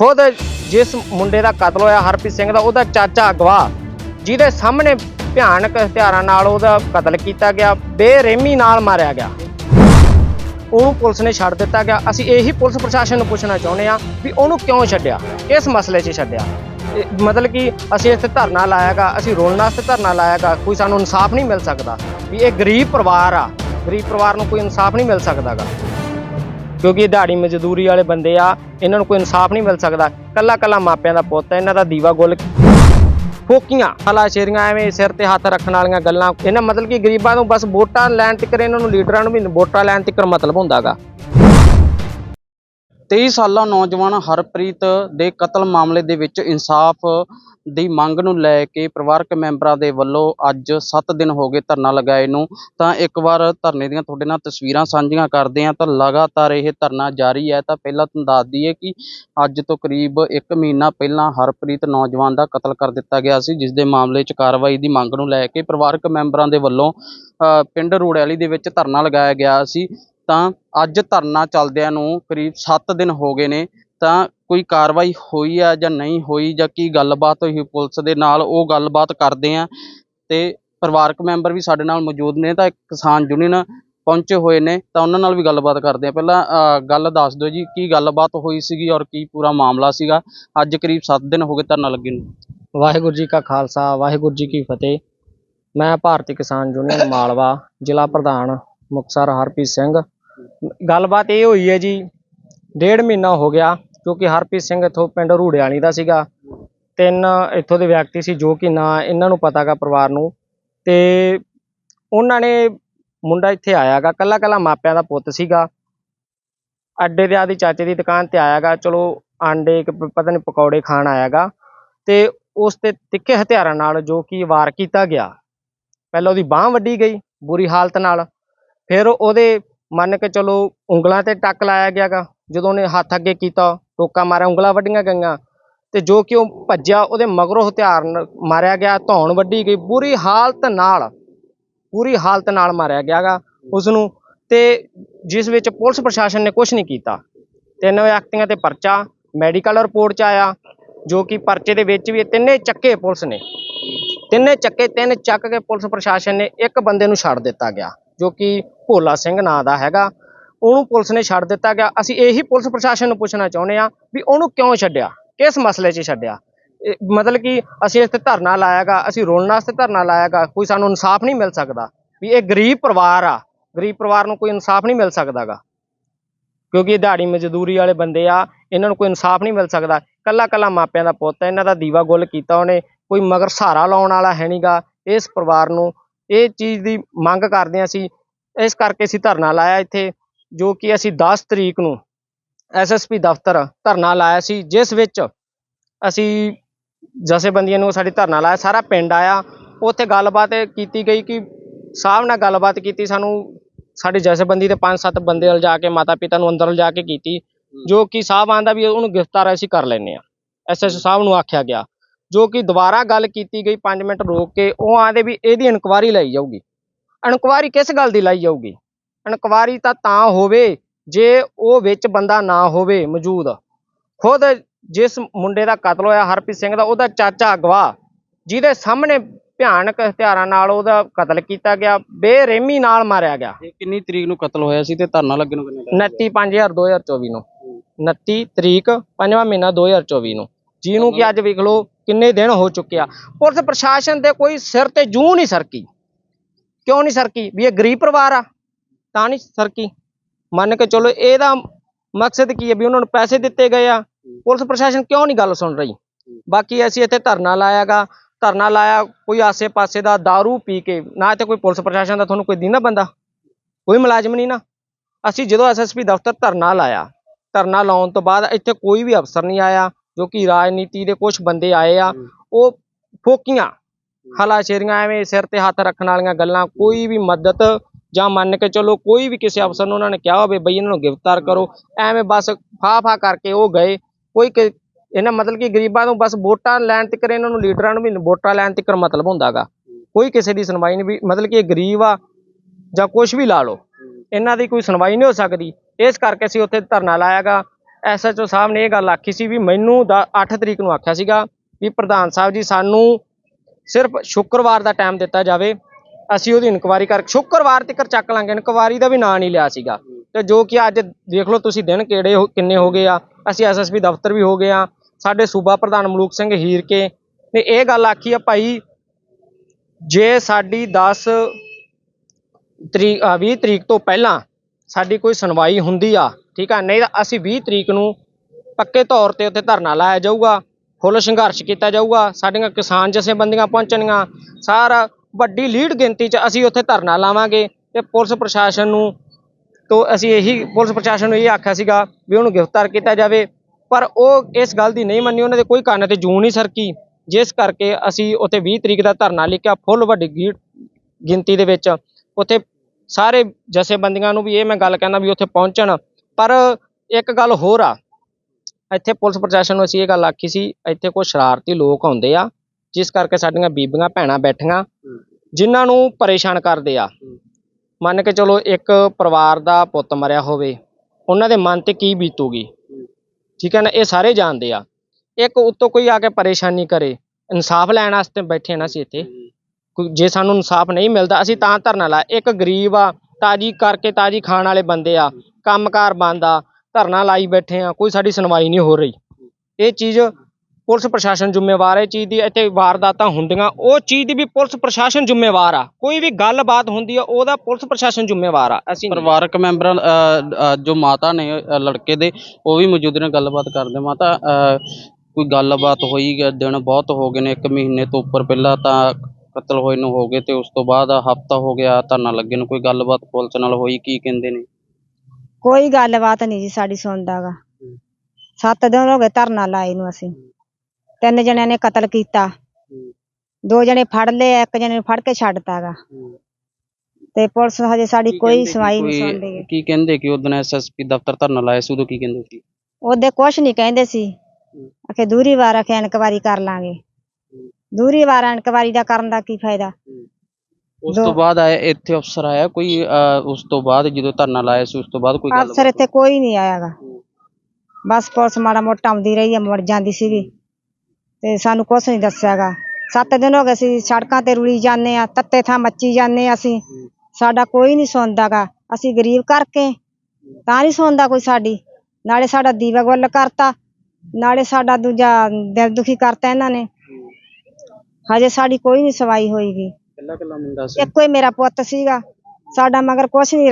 ਖੁਦ ਜਿਸ ਮੁੰਡੇ ਦਾ ਕਤਲ ਹੋਇਆ, ਹਰਪ੍ਰੀਤ ਸਿੰਘ ਦਾ, ਉਹਦਾ ਚਾਚਾ ਅਗਵਾ ਜਿਹਦੇ ਸਾਹਮਣੇ ਭਿਆਨਕ ਹਥਿਆਰਾਂ ਨਾਲ ਉਹਦਾ ਕਤਲ ਕੀਤਾ ਗਿਆ, ਬੇਰਹਿਮੀ ਨਾਲ ਮਾਰਿਆ ਗਿਆ। ਉਹਨੂੰ ਪੁਲਿਸ ਨੇ ਛੱਡ ਦਿੱਤਾ ਗਿਆ। ਅਸੀਂ ਇਹੀ ਪੁਲਿਸ ਪ੍ਰਸ਼ਾਸਨ ਨੂੰ ਪੁੱਛਣਾ ਚਾਹੁੰਦੇ ਆ ਵੀ ਉਹਨੂੰ ਕਿਉਂ ਛੱਡਿਆ? ਕਿਸ ਮਸਲੇ 'ਚ ਛੱਡਿਆ? ਇਹ ਮਤਲਬ ਕਿ ਅਸੀਂ ਇੱਥੇ ਧਰਨਾ ਲਾਇਆਗਾ, ਅਸੀਂ ਰੋਲਣ ਵਾਸਤੇ ਧਰਨਾ ਲਾਇਆਗਾ, ਕੋਈ ਸਾਨੂੰ ਇਨਸਾਫ ਨਹੀਂ ਮਿਲ ਸਕਦਾ। ਵੀ ਇਹ ਗਰੀਬ ਪਰਿਵਾਰ ਆ, ਗਰੀਬ ਪਰਿਵਾਰ ਨੂੰ ਕੋਈ ਇਨਸਾਫ ਨਹੀਂ ਮਿਲ ਸਕਦਾਗਾ। ਕਿਉਂਕਿ ਇਹ ਦਿਹਾੜੀ ਮਜ਼ਦੂਰੀ ਵਾਲੇ ਬੰਦੇ ਆ, ਇਹਨਾਂ ਨੂੰ ਕੋਈ ਇਨਸਾਫ ਨਹੀਂ ਮਿਲ ਸਕਦਾ। ਕੱਲਾ ਕੱਲਾ ਮਾਪਿਆਂ ਦਾ ਪੁੱਤ ਹੈ ਇਹਨਾਂ ਦਾ ਦੀਵਾ ਗੁੱਲ ਫੋਕੀਆਂ ਹਾਲਾ ਸ਼ੇਰੀਆਂ ਐਵੇਂ ਸਿਰ ਤੇ ਹੱਥ ਰੱਖਣ ਵਾਲੀਆਂ ਗੱਲਾਂ। ਇਹਨਾਂ ਮਤਲਬ ਕਿ ਗਰੀਬਾਂ ਨੂੰ ਬਸ ਵੋਟਾਂ ਲੈਣ ਤੱਕ ਇਹਨਾਂ ਨੂੰ ਲੀਡਰਾਂ ਨੂੰ ਵੀ ਵੋਟਾਂ ਲੈਣ ਤੱਕ ਮਤਲਬ ਹੁੰਦਾਗਾ। 23 ਸਾਲਾ ਨੌਜਵਾਨ ਹਰਪ੍ਰੀਤ ਦੇ ਕਤਲ ਮਾਮਲੇ ਦੇ ਵਿੱਚ ਇਨਸਾਫ ਦੀ ਮੰਗ ਨੂੰ ਲੈ ਕੇ ਪਰਿਵਾਰਕ ਮੈਂਬਰਾਂ ਦੇ ਵੱਲੋਂ ਅੱਜ 7 ਦਿਨ ਹੋ ਗਏ ਧਰਨਾ ਲਗਾਏ ਨੂੰ। ਤਾਂ ਇੱਕ ਵਾਰ ਧਰਨੇ ਦੀਆਂ ਤੁਹਾਡੇ ਨਾਲ ਤਸਵੀਰਾਂ ਸਾਂਝੀਆਂ ਕਰਦੇ ਹਾਂ ਤਾਂ ਲਗਾਤਾਰ ਇਹ ਧਰਨਾ ਜਾਰੀ ਹੈ। ਤਾਂ ਪਹਿਲਾਂ ਤੁਹਾਨੂੰ ਦੱਸ ਦਈਏ ਕਿ ਅੱਜ ਤੋਂ ਕਰੀਬ 1 ਮਹੀਨਾ ਪਹਿਲਾਂ ਹਰਪ੍ਰੀਤ ਨੌਜਵਾਨ ਦਾ ਕਤਲ ਕਰ ਦਿੱਤਾ ਗਿਆ ਸੀ, ਜਿਸ ਦੇ ਮਾਮਲੇ 'ਚ ਕਾਰਵਾਈ ਦੀ ਮੰਗ ਨੂੰ ਲੈ ਕੇ ਪਰਿਵਾਰਕ ਮੈਂਬਰਾਂ ਦੇ ਵੱਲੋਂ ਪਿੰਡ ਰੂੜੇਵਾਲੀ ਦੇ ਵਿੱਚ ਧਰਨਾ ਲਗਾਇਆ ਗਿਆ ਸੀ। ਤਾਂ ਅੱਜ ਧਰਨਾ ਚੱਲਦਿਆਂ ਨੂੰ ਕਰੀਬ 7 ਦਿਨ ਹੋ ਗਏ ਨੇ ਤਾਂ ਕੋਈ ਕਾਰਵਾਈ ਹੋਈ ਆ ਜਾਂ ਨਹੀਂ ਹੋਈ ਜਾਂ ਕੀ ਗੱਲਬਾਤ ਹੋਈ ਪੁਲਿਸ ਦੇ ਨਾਲ ਉਹ ਗੱਲਬਾਤ ਕਰਦੇ ਆ। ਤੇ ਪਰਿਵਾਰਕ ਮੈਂਬਰ ਵੀ ਸਾਡੇ ਨਾਲ ਮੌਜੂਦ ਨੇ ਤਾਂ ਕਿਸਾਨ ਯੂਨੀਅਨ ਪਹੁੰਚੇ ਹੋਏ ਨੇ ਤਾਂ ਉਹਨਾਂ ਨਾਲ ਵੀ ਗੱਲਬਾਤ ਕਰਦੇ ਆ। ਪਹਿਲਾਂ ਅ, ਗੱਲ ਦੱਸ ਦਿਓ ਜੀ ਕੀ ਗੱਲਬਾਤ ਹੋਈ ਸੀਗੀ ਔਰ ਕੀ ਪੂਰਾ ਮਾਮਲਾ ਸੀਗਾ? ਅੱਜ ਕਰੀਬ 7 ਦਿਨ ਹੋ ਗਏ ਧਰਨਾ ਲੱਗੇ ਨੂੰ। ਵਾਹਿਗੁਰੂ ਜੀ ਕਾ ਖਾਲਸਾ ਵਾਹਿਗੁਰੂ ਜੀ ਕੀ ਫਤਿਹ। ਮੈਂ ਭਾਰਤੀ ਕਿਸਾਨ ਯੂਨੀਅਨ ਮਾਲਵਾ ਜ਼ਿਲ੍ਹਾ ਪ੍ਰਧਾਨ ਮੁਕਤਸਰ ਹਰਪ੍ਰੀਤ ਸਿੰਘ। ਗੱਲਬਾਤ ਇਹ ਹੋਈ ਹੈ ਜੀ, ਡੇਢ ਮਹੀਨਾ ਹੋ ਗਿਆ ਕਿਉਂਕਿ ਹਰਪ੍ਰੀਤ ਸਿੰਘ ਇੱਥੋਂ ਪਿੰਡ ਰੂੜਿਆਣੀ ਦਾ ਸੀਗਾ। ਤਿੰਨ ਇੱਥੋਂ ਦੇ ਵਿਅਕਤੀ ਸੀ ਜੋ ਕਿ ਨਾ ਇਹਨਾਂ ਨੂੰ ਪਤਾਗਾ ਪਰਿਵਾਰ ਨੂੰ। ਤੇ ਉਹਨਾਂ ਨੇ ਮੁੰਡਾ ਇੱਥੇ ਆਇਆਗਾ ਕੱਲਾ ਕੱਲਾ ਮਾਪਿਆਂ ਦਾ ਪੁੱਤ ਸੀਗਾ। ਅੱਡੇ ਦੇ ਆਦੀ ਚਾਚੇ ਦੀ ਦੁਕਾਨ ਤੇ ਆਇਆਗਾ ਚਲੋ ਆਂਡੇ ਪਤਾ ਨਹੀਂ ਪਕੌੜੇ ਖਾਣ ਆਇਆਗਾ ਤੇ ਉਸ ਤੇ ਤਿੱਖੇ ਹਥਿਆਰਾਂ ਨਾਲ ਜੋ ਕਿ ਵਾਰ ਕੀਤਾ ਗਿਆ। ਪਹਿਲਾਂ ਉਹਦੀ ਬਾਹ ਵੱਢੀ ਗਈ ਬੁਰੀ ਹਾਲਤ ਨਾਲ। ਫਿਰ ਉਹਦੇ ਮੰਨ ਕੇ ਚਲੋ ਉਂਗਲਾਂ ਤੇ ਟੱਕ ਲਾਇਆ ਗਿਆਗਾ, ਜਦੋਂ ਉਹਨੇ ਹੱਥ ਅੱਗੇ ਕੀਤਾ, ਟੋਕਾ ਮਾਰਿਆ, ਉਂਗਲਾਂ ਵੱਢੀਆਂ ਗਈਆਂ, ਤੇ ਜੋ ਕਿ ਉਹ ਭੱਜਿਆ, ਉਹਦੇ ਮਗਰੋਂ ਹਥਿਆਰ ਮਾਰਿਆ ਗਿਆ, ਧੌਣ ਵੱਢੀ ਗਈ ਬੁਰੀ ਹਾਲਤ ਨਾਲ, ਪੂਰੀ ਹਾਲਤ ਨਾਲ ਮਾਰਿਆ ਗਿਆਗਾ ਉਸ ਨੂੰ ਤੇ ਜਿਸ ਵਿੱਚ ਪੁਲਿਸ ਪ੍ਰਸ਼ਾਸਨ ਨੇ ਕੁਝ ਨਹੀਂ ਕੀਤਾ। ਤਿੰਨ ਵਿਅਕਤੀਆਂ ਤੇ ਪਰਚਾ, ਮੈਡੀਕਲ ਰਿਪੋਰਟ ਚ ਆਇਆ, ਜੋ ਕਿ ਪਰਚੇ ਦੇ ਵਿੱਚ ਵੀ ਤਿੰਨੇ ਚੱਕੇ ਪੁਲਿਸ ਨੇ। ਤਿੰਨੇ ਚੱਕੇ, ਤਿੰਨ ਚੱਕ ਕੇ ਪੁਲਿਸ ਪ੍ਰਸ਼ਾਸਨ ਨੇ ਇੱਕ ਬੰਦੇ ਨੂੰ ਛੱਡ ਦਿੱਤਾ ਗਿਆ। ਜੋ ਕਿ ਭੋਲਾ ਸਿੰਘ ਨਾਂ ਦਾ ਹੈਗਾ। ਉਹਨੂੰ ਪੁਲਿਸ ਨੇ ਛੱਡ ਦਿੱਤਾ ਗਿਆ। ਅਸੀਂ ਇਹੀ ਪੁਲਿਸ ਪ੍ਰਸ਼ਾਸਨ ਨੂੰ ਪੁੱਛਣਾ ਚਾਹੁੰਦੇ ਆ ਵੀ ਉਹਨੂੰ ਕਿਉਂ ਛੱਡਿਆ? ਕਿਸ ਮਸਲੇ 'ਚ ਛੱਡਿਆ? ਇਹ ਮਤਲਬ ਕਿ ਅਸੀਂ ਇੱਥੇ ਧਰਨਾ ਲਾਇਆਗਾ, ਅਸੀਂ ਰੋਣ ਵਾਸਤੇ ਧਰਨਾ ਲਾਇਆਗਾ, ਕੋਈ ਸਾਨੂੰ ਇਨਸਾਫ ਨਹੀਂ ਮਿਲ ਸਕਦਾ। ਵੀ ਇਹ ਗਰੀਬ ਪਰਿਵਾਰ ਆ, ਗਰੀਬ ਪਰਿਵਾਰ ਨੂੰ ਕੋਈ ਇਨਸਾਫ ਨਹੀਂ ਮਿਲ ਸਕਦਾਗਾ। ਕਿਉਂਕਿ ਇਹ ਦਿਹਾੜੀ ਮਜ਼ਦੂਰੀ ਵਾਲੇ ਬੰਦੇ ਆ, ਇਹਨਾਂ ਨੂੰ ਕੋਈ ਇਨਸਾਫ ਨਹੀਂ ਮਿਲ ਸਕਦਾ। ਕੱਲਾ ਕੱਲਾ ਮਾਪਿਆਂ ਦਾ ਪੁੱਤ ਹੈ ਇਹਨਾਂ ਦਾ ਦੀਵਾ ਗੁੱਲ ਕੀਤਾ ਉਹਨੇ, ਕੋਈ ਮਗਰ ਸਹਾਰਾ ਲਾਉਣ ਵਾਲਾ ਹੈ ਨਹੀਂਗਾ ਇਸ ਪਰਿਵਾਰ ਨੂੰ ਇਹ ਚੀਜ਼ ਦੀ ਮੰਗ ਕਰਦੇ ਹਾਂ ਅਸੀਂ, ਇਸ ਕਰਕੇ ਅਸੀਂ ਧਰਨਾ ਲਾਇਆ ਇੱਥੇ, ਜੋ ਕਿ ਅਸੀਂ 10 ਤਰੀਕ ਨੂੰ ਐਸਐਸਪੀ ਦਫ਼ਤਰ ਧਰਨਾ ਲਾਇਆ ਸੀ, ਜਿਸ ਵਿੱਚ ਅਸੀਂ ਜਥੇਬੰਦੀਆਂ ਨੂੰ ਸਾਡੀ ਧਰਨਾ ਲਾਇਆ, ਸਾਰਾ ਪਿੰਡ ਆਇਆ, ਉੱਥੇ ਗੱਲਬਾਤ ਕੀਤੀ ਗਈ ਕਿ ਸਾਹਿਬ ਨਾਲ ਗੱਲਬਾਤ ਕੀਤੀ, ਸਾਨੂੰ ਸਾਡੇ ਜਥੇਬੰਦੀ ਦੇ ਪੰਜ ਸੱਤ ਬੰਦੇ ਲਿਜਾ ਕੇ ਮਾਤਾ ਪਿਤਾ ਨੂੰ ਅੰਦਰ ਲਿਜਾ ਕੇ ਕੀਤੀ, ਜੋ ਕਿ ਸਾਹਿਬ ਆਂਦਾ ਵੀ ਉਹਨੂੰ ਗ੍ਰਿਫਤਾਰ ਅਸੀਂ ਕਰ ਲੈਨੇ ਆ ਐਸਐਸ ਸਾਹਿਬ ਨੂੰ ਆਖਿਆ ਗਿਆ। ਜੋ ਕਿ ਦੁਬਾਰਾ ਗੱਲ ਕੀਤੀ ਗਈ 5 ਮਿੰਟ ਰੋਕ ਕੇ ਉਹ ਆਂਦੇ ਵੀ ਇਹਦੀ ਇਨਕੁਆਰੀ ਲਈ ਜਾਊਗੀ। ਇਨਕੁਆਰੀ ਕਿਸ ਗੱਲ ਦੀ ਲਈ ਜਾਊਗੀ? ਇਨਕੁਆਰੀ ਤਾਂ ਤਾਂ ਹੋਵੇ ਜੇ ਉਹ ਵਿੱਚ ਬੰਦਾ ਨਾ ਹੋਵੇ ਮੌਜੂਦ। ਖੁਦ ਜਿਸ ਮੁੰਡੇ ਦਾ ਕਤਲ ਹੋਇਆ ਹਰਪ੍ਰੀਤ ਸਿੰਘ ਦਾ ਉਹਦਾ ਚਾਚਾ ਅਗਵਾ ਜਿਹਦੇ ਸਾਹਮਣੇ ਭਿਆਨਕ ਹਥਿਆਰਾਂ ਨਾਲ ਉਹਦਾ ਕਤਲ ਕੀਤਾ ਗਿਆ ਬੇਰਹਿਮੀ ਨਾਲ ਮਾਰਿਆ ਗਿਆ। ਇਹ ਕਿੰਨੀ ਤਰੀਕ ਨੂੰ ਕਤਲ ਹੋਇਆ ਸੀ ਤੇ ਧਰਨਾ ਲੱਗੇ ਨੂੰ ਕਿੰਨੇ ਦਿਨ 29 5 2024 ਨੂੰ। 29 ਤਰੀਕ ਪੰਜਵਾਂ ਮਹੀਨਾ 2024 ਨੂੰ। ਜਿਹਨੂੰ ਕਿ ਅੱਜ ਵੇਖ ਲਓ ਕਿੰਨੇ ਦਿਨ ਹੋ ਚੁੱਕੇ ਆ। ਪੁਲਿਸ ਪ੍ਰਸ਼ਾਸਨ ਦੇ ਕੋਈ ਸਿਰ ਤੇ ਜੂੰ ਨਹੀਂ ਸਰਕੀ। ਕਿਉਂ ਨਹੀਂ ਸਰਕੀ? ਵੀ ਇਹ ਗਰੀਬ ਪਰਿਵਾਰ ਆ, ਤਾਂ ਨਹੀਂ ਸਰਕੀ। ਮੰਨ ਕੇ ਚਲੋ ਇਹਦਾ ਮਕਸਦ ਕੀ ਹੈ ਵੀ ਉਹਨਾਂ ਨੂੰ ਪੈਸੇ ਦਿੱਤੇ ਗਏ ਆ। ਪੁਲਿਸ ਪ੍ਰਸ਼ਾਸਨ ਕਿਉਂ ਨਹੀਂ ਗੱਲ ਸੁਣ ਰਹੀ? ਬਾਕੀ ਅਸੀਂ ਇੱਥੇ ਧਰਨਾ ਲਾਇਆਗਾ। ਧਰਨਾ ਲਾਇਆ ਕੋਈ ਆਸੇ-ਪਾਸੇ ਦਾ दारू ਪੀ ਕੇ, ਨਾ ਇੱਥੇ ਕੋਈ ਪੁਲਿਸ ਪ੍ਰਸ਼ਾਸਨ ਦਾ ਤੁਹਾਨੂੰ ਕੋਈ ਦਿੰਦਾ ਬੰਦਾ? ਕੋਈ ਮੁਲਾਜ਼ਮ ਨਹੀਂ ਨਾ। ਅਸੀਂ ਜਦੋਂ ਐਸਐਸਪੀ ਦਫ਼ਤਰ ਧਰਨਾ ਲਾਇਆ, ਧਰਨਾ ਲਾਉਣ ਤੋਂ ਬਾਅਦ ਇੱਥੇ ਕੋਈ ਵੀ ਅਫਸਰ ਨਹੀਂ ਆਇਆ। ਜੋ ਕਿ ਰਾਜਨੀਤੀ ਦੇ ਕੁਝ ਬੰਦੇ ਆਏ ਆ ਉਹ ਫੋਕੀਆਂ ਹਲਾਸ਼ੇਰੀਆਂ ਐਵੇਂ ਸਿਰ ਤੇ ਹੱਥ ਰੱਖਣ ਵਾਲੀਆਂ ਗੱਲਾਂ ਕੋਈ ਵੀ ਮਦਦ ਜਾਂ ਮੰਨ ਕੇ ਚਲੋ ਕੋਈ ਵੀ ਕਿਸੇ ਅਫਸਰ ਨੂੰ ਉਹਨਾਂ ਨੇ ਕਿਹਾ ਹੋਵੇ ਬਈ ਇਹਨਾਂ ਨੂੰ ਗ੍ਰਿਫਤਾਰ ਕਰੋ ਐਵੇਂ ਬਸ ਫਾ ਫਾ ਕਰਕੇ ਉਹ ਗਏ। ਕੋਈ ਕਿ- ਇਹਨਾਂ ਮਤਲਬ ਕਿ ਗਰੀਬਾਂ ਨੂੰ ਬਸ ਵੋਟਾਂ ਲੈਣ ਤੱਕ ਇਹਨਾਂ ਨੂੰ ਲੀਡਰਾਂ ਨੂੰ ਵੀ ਵੋਟਾਂ ਲੈਣ ਤੱਕ ਮਤਲਬ ਹੁੰਦਾਗਾ। ਕੋਈ ਕਿਸੇ ਦੀ ਸੁਣਵਾਈ ਨਹੀਂ ਵੀ ਮਤਲਬ ਕਿ ਇਹ ਗਰੀਬ ਆ ਜਾਂ ਕੁਝ ਵੀ ਲਾ ਲਓ। ਇਹਨਾਂ ਦੀ ਕੋਈ ਸੁਣਵਾਈ ਨਹੀਂ ਹੋ ਸਕਦੀ। ਇਸ ਕਰਕੇ ਅਸੀਂ ਉੱਥੇ ਧਰਨਾ ਲਾਇਆਗਾ। ਐਸਐਚਓ ਸਾਹਿਬ ਨੇ ਇਹ ਗੱਲ ਆਖੀ ਸੀ ਵੀ ਮੈਨੂੰ ਦਾ 8 ਤਰੀਕ ਨੂੰ ਆਖਿਆ ਸੀਗਾ ਵੀ ਪ੍ਰਧਾਨ ਸਾਹਿਬ ਜੀ ਸਾਨੂੰ ਸਿਰਫ ਸ਼ੁੱਕਰਵਾਰ ਦਾ ਟਾਈਮ ਦਿੱਤਾ ਜਾਵੇ। ਅਸੀਂ ਉਹਦੀ ਇਨਕੁਆਇਰੀ ਕਰ ਸ਼ੁੱਕਰਵਾਰ ਤੱਕ ਚੱਕ ਲਾਂਗੇ। ਇਨਕੁਆਇਰੀ ਦਾ ਵੀ ਨਾਂ ਨਹੀਂ ਲਿਆ ਸੀਗਾ। ਤੇ ਜੋ ਕਿ ਅੱਜ ਦੇਖ ਲਓ ਤੁਸੀਂ ਦਿਨ ਕਿਹੜੇ ਹੋ- ਕਿੰਨੇ ਹੋ ਗਏ ਆ। ਅਸੀਂ ਐਸਐਸਪੀ ਦਫ਼ਤਰ ਵੀ ਹੋ ਗਏ ਆ। ਸਾਡੇ ਸੂਬਾ ਪ੍ਰਧਾਨ ਮਲੂਕ ਸਿੰਘ ਹੀਰਕੇ ਨੇ ਇਹ ਗੱਲ ਆਖੀ ਆ ਭਾਈ ਜੇ ਸਾਡੀ 10 ਤਰੀਕ ਅ, 20 ਤਰੀਕ ਤੋਂ ਪਹਿਲਾਂ ਸਾਡੀ ਕੋਈ ਸੁਣਵਾਈ ਹੁੰਦੀ ਆ, ਠੀਕ ਆ? ਨਹੀਂ ਤਾਂ ਅਸੀਂ 20 ਤਰੀਕ ਨੂੰ ਪੱਕੇ ਤੌਰ ਤੇ ਉੱਥੇ ਧਰਨਾ ਲਾਇਆ ਜਾਊਗਾ, ਫੁੱਲ ਸੰਘਰਸ਼ ਕੀਤਾ ਜਾਊਗਾ, ਸਾਡੀਆਂ ਕਿਸਾਨ ਜਥੇਬੰਦੀਆਂ ਪਹੁੰਚਣਗੀਆਂ, ਸਾਰਾ ਵੱਡੀ ਲੀਡ ਗਿਣਤੀ 'ਚ ਅਸੀਂ ਉੱਥੇ ਧਰਨਾ ਲਾਵਾਂਗੇ ਤੇ ਪੁਲਿਸ ਪ੍ਰਸ਼ਾਸਨ ਨੂੰ ਤੋਂ ਅਸੀਂ ਇਹੀ, ਪੁਲਿਸ ਪ੍ਰਸ਼ਾਸਨ ਨੂੰ ਇਹ ਆਖਿਆ ਸੀਗਾ ਵੀ ਉਹਨੂੰ ਗ੍ਰਿਫਤਾਰ ਕੀਤਾ ਜਾਵੇ, ਪਰ ਉਹ ਇਸ ਗੱਲ ਦੀ ਨਹੀਂ ਮੰਨੀ, ਉਹਨਾਂ ਦੇ ਕੋਈ ਕੰਨ ਤੇ ਜੂੰ ਨਹੀਂ ਸਰਕੀ, ਜਿਸ ਕਰਕੇ ਅਸੀਂ ਉੱਥੇ 20 ਤਰੀਕ ਦਾ ਧਰਨਾ ਲਿਖਿਆ, ਫੁੱਲ ਵੱਡੀ ਗੀ- ਗਿਣਤੀ ਦੇ ਵਿੱਚ, ਉੱਥੇ ਸਾਰੇ ਜਥੇਬੰਦੀਆਂ ਨੂੰ ਵੀ ਇਹ ਮੈਂ ਗੱਲ ਕਹਿਣਾ ਵੀ ਉੱਥੇ ਪਹੁੰਚਣ। ਪਰ ਇੱਕ ਗੱਲ ਹੋਰ ਆ। ਇੱਥੇ ਪੁਲਿਸ ਪ੍ਰਸ਼ਾਸਨ ਨੂੰ ਅਸੀਂ ਇਹ ਗੱਲ ਆਖੀ ਸੀ, ਇੱਥੇ ਕੋਈ ਸ਼ਰਾਰਤੀ ਲੋਕ ਆਉਂਦੇ ਆ, ਜਿਸ ਕਰਕੇ ਸਾਡੀਆਂ ਬੀਬੀਆਂ, ਭੈਣਾਂ ਬੈਠੀਆਂ, ਜਿਨ੍ਹਾਂ ਨੂੰ ਪਰੇਸ਼ਾਨ ਕਰਦੇ ਆ। ਮੰਨ ਕੇ ਚਲੋ ਇੱਕ ਪਰਿਵਾਰ ਦਾ ਪੁੱਤ ਮਰਿਆ ਹੋਵੇ, ਉਹਨਾਂ ਦੇ ਮਨ ਤੇ ਕੀ ਬੀਤੂਗੀ? ਠੀਕ ਹੈ ਨਾ? ਇਹ ਸਾਰੇ ਜਾਣਦੇ ਆ। ਇੱਕ ਉੱਤੋਂ ਕੋਈ ਆ ਕੇ ਪਰੇਸ਼ਾਨੀ ਕਰੇ। ਇਨਸਾਫ ਲੈਣ ਵਾਸਤੇ ਬੈਠੇ ਨਾ ਸੀ ਇੱਥੇ। ਜੇ ਸਾਨੂੰ ਇਨਸਾਫ ਨਹੀਂ ਮਿਲਦਾ ਅਸੀਂ ਤਾਂ ਧਰਨਾ ਲਾ ਇੱਕ ਗਰੀਬ ਆ ਤਾਜੀ ਕਰਕੇ ਤਾਜੀ ਖਾਣ ਵਾਲੇ ਬੰਦੇ ਆ ਕੰਮਕਾਰ ਬੰਦ ਆ ਧਰਨਾ ਲਾਈ ਬੈਠੇ ਆ ਕੋਈ ਸਾਡੀ ਸੁਣਵਾਈ ਨਹੀਂ ਹੋ ਰਹੀ। ਇਹ ਚੀਜ਼ ਪੁਲਿਸ ਪ੍ਰਸ਼ਾਸਨ ਜ਼ਿੰਮੇਵਾਰ ਹੈ ਚੀਜ਼ ਦੀ ਇੱਥੇ ਵਾਰਦਾਤਾਂ ਹੁੰਦੀਆਂ ਉਹ ਚੀਜ਼ ਦੀ ਵੀ ਪੁਲਿਸ ਪ੍ਰਸ਼ਾਸਨ ਜ਼ਿੰਮੇਵਾਰ ਆ। ਕੋਈ ਵੀ ਗੱਲਬਾਤ ਹੁੰਦੀ ਆ ਉਹਦਾ ਪੁਲਿਸ ਪ੍ਰਸ਼ਾਸਨ ਜ਼ਿੰਮੇਵਾਰ ਆ। ਅਸੀਂ ਪਰਿਵਾਰਕ ਮੈਂਬਰਾਂ ਅ, ਜੋ ਮਾਤਾ ਨੇ ਲੜਕੇ ਦੇ ਉਹ ਵੀ ਮੌਜੂਦ ਨੇ ਗੱਲਬਾਤ ਕਰਦੇ ਮਾਤਾ ਅ, ਕੋਈ ਗੱਲਬਾਤ ਹੋਈ ਦਿਨ ਬਹੁਤ ਹੋ ਗਏ ਨੇ ਇੱਕ ਮਹੀਨੇ ਤੋਂ ਉੱਪਰ ਪਹਿਲਾਂ ਤਾਂ ਕਤਲ ਹੋਏ ਨੂੰ ਹੋ ਗਏ ਤੇ ਉਸ ਤੋਂ ਬਾਅਦ ਹਫਤਾ ਹੋ ਗਿਆ ਧਰਨਾ ਲੱਗੇ ਨੂੰ ਕੋਈ ਗੱਲਬਾਤ ਪੁਲਿਸ ਨਾਲ ਹੋਈ ਕੀ ਕਹਿੰਦੇ ਨੇ? ਕੋਈ ਗੱਲਬਾਤ ਨਹੀਂ ਜੀ ਸਾਡੀ ਸੁਣਦਾਗਾ ਸੱਤ ਦਿਨ ਹੋ ਗਏ ਧਰਨਾ ਲਾਏ ਨੂੰ ਅਸੀਂ। ਤਿੰਨ ਜਣਿਆਂ ਨੇ ਕਤਲ ਕੀਤਾ। ਦੋ ਜਣੇ ਫੜ ਲਏ ਇੱਕ ਜਣੇ ਨੂੰ ਫੜ ਕੇ ਛੱਡਤਾਗਾ ਤੇ ਪੁਲਿਸ ਹਜੇ ਸਾਡੀ ਕੋਈ ਕਿ ਨਹੀਂ ਸੁਣਦੀ ਕੀ ਕਹਿੰਦੇ ਕਿ ਉਦੋਂ ਐਸਐਸਪੀ ਦਫ਼ਤਰ ਧਰਨਾ ਲਾਇਆ ਸੀ ਉਦੋਂ ਕੀ ਕਹਿੰਦੇ ਸੀ? ਉਹਦੇ ਕੁਛ ਨਹੀਂ ਕਹਿੰਦੇ ਸੀ। ਆਖੇ ਦੂਰੀ ਵਾਰ ਆਖੇ ਇਨਕੁਆਰੀ ਕਰ ਲਾਂਗੇ। ਦੂਰੀ ਵਾਰ ਇਨਕੁਆਰੀ ਦਾ ਕਰਨ ਦਾ ਕੀ ਫਾਇਦਾ? ਉਸ ਤੋਂ ਬਾਅਦ ਆਇਆ ਇੱਥੇ ਅਫਸਰ ਆਇਆ ਕੋਈ ਉਸ ਤੋਂ ਬਾਅਦ ਜਦੋਂ ਧਰਨਾ ਲਾਇਆ ਸੀ ਉਸ ਤੋਂ ਬਾਅਦ ਕੋਈ ਅਫਸਰ ਇੱਥੇ ਕੋਈ ਨਹੀਂ ਆਇਆਗਾ। ਬਸ ਪੁਲਿਸ ਮਾੜਾ ਮੋਟਾ ਆਉਂਦੀ ਰਹੀ ਹੈ ਮੁੜ ਜਾਂਦੀ ਸੀਗੀ। ਤੇ ਸਾਨੂੰ ਕੁਛ ਨਹੀਂ ਦੱਸਿਆਗਾ। ਸੱਤ ਦਿਨ ਹੋ ਗਏ ਸੀ ਸੜਕਾਂ ਤੇ ਰੁਲੀ ਜਾਂਦੇ ਆ ਤੱਤੇ ਥਾਂ ਮੱਚੀ ਜਾਂਦੇ ਆ ਅਸੀਂ। ਸਾਡਾ ਕੋਈ ਨਹੀਂ ਸੁਣਦਾਗਾ। ਅਸੀਂ ਗਰੀਬ ਕਰਕੇ। ਤਾਂ ਨਹੀਂ ਸੁਣਦਾ ਕੋਈ ਸਾਡੀ। ਨਾਲੇ ਸਾਡਾ ਦੀਵਾ ਗੁੱਲ ਕਰਤਾ। ਨਾਲੇ ਸਾਡਾ ਦੂਜਾ ਦਿਲ ਦੁਖੀ ਕਰਤਾ ਇਹਨਾਂ ਨੇ। ਹਜੇ ਸਾਡੀ ਕੋਈ ਨਹੀਂ ਸਵਾਈ ਹੋਈਗੀ। ਕੱਲਾ ਕੱਲਾ ਮੁੰਡਾ ਸੀ? ਇੱਕੋ ਹੀ ਮੇਰਾ ਪੁੱਤ ਸੀਗਾ। ਸਾਡਾ ਮਗਰ ਕੁਛ ਨਹੀਂ